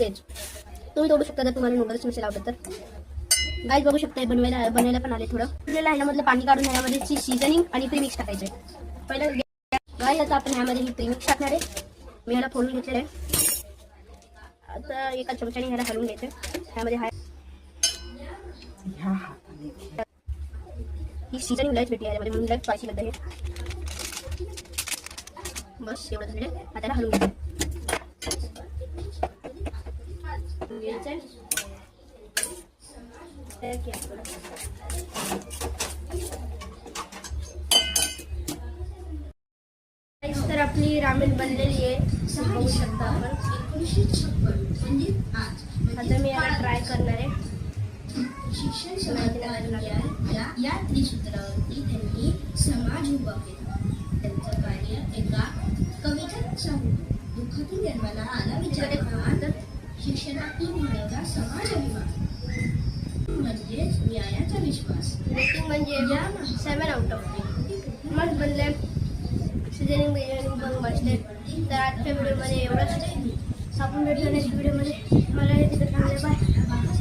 तेच तुम्ही तोडू शकता जर तुम्हाला नूडल्स नसेल आवडत तर गाईज बघू शकताय बनवायला बनवायला पण आले थोडं. आपल्याला ह्याच्यामधलं पाणी काढून ह्यामध्ये सीझनिंग आणि प्रीमिक्स टाकायचे. पहिलं गाईज आता आपण ह्यामध्ये ही प्रीमिक्स टाकणार आहे. मी ह्याला फोडून घेतलेलं आहे. आता एका चमच्याने ह्याला हलवून घ्यायचं. ह्यामध्ये हाय ही सीझनिंग लाइट भेटली ह्यामध्ये म्हणून लाइट स्पायसी मध्ये आहे. बस एवढं झालं. आता हलवून घ्यायचं. घ्यायचं तर आपली रामेन शिक्षण या त्रिसूत्रावरती त्यांनी समाज उभा केला त्यांचं कार्य एका कवितेत दुःखातून आला विचार शिक्षणातून मिळवला समाज अभिमान. म्हणजेच न्यायाचा विश्वास. म्हणजे सेवन आउट ऑफ मस्त बनले सिजनिंग पण मस्त आहे तर आजच्या व्हिडिओमध्ये एवढंच. आपण भेटलो नेक्स्ट व्हिडिओमध्ये मला हे तिथे चांगले बाय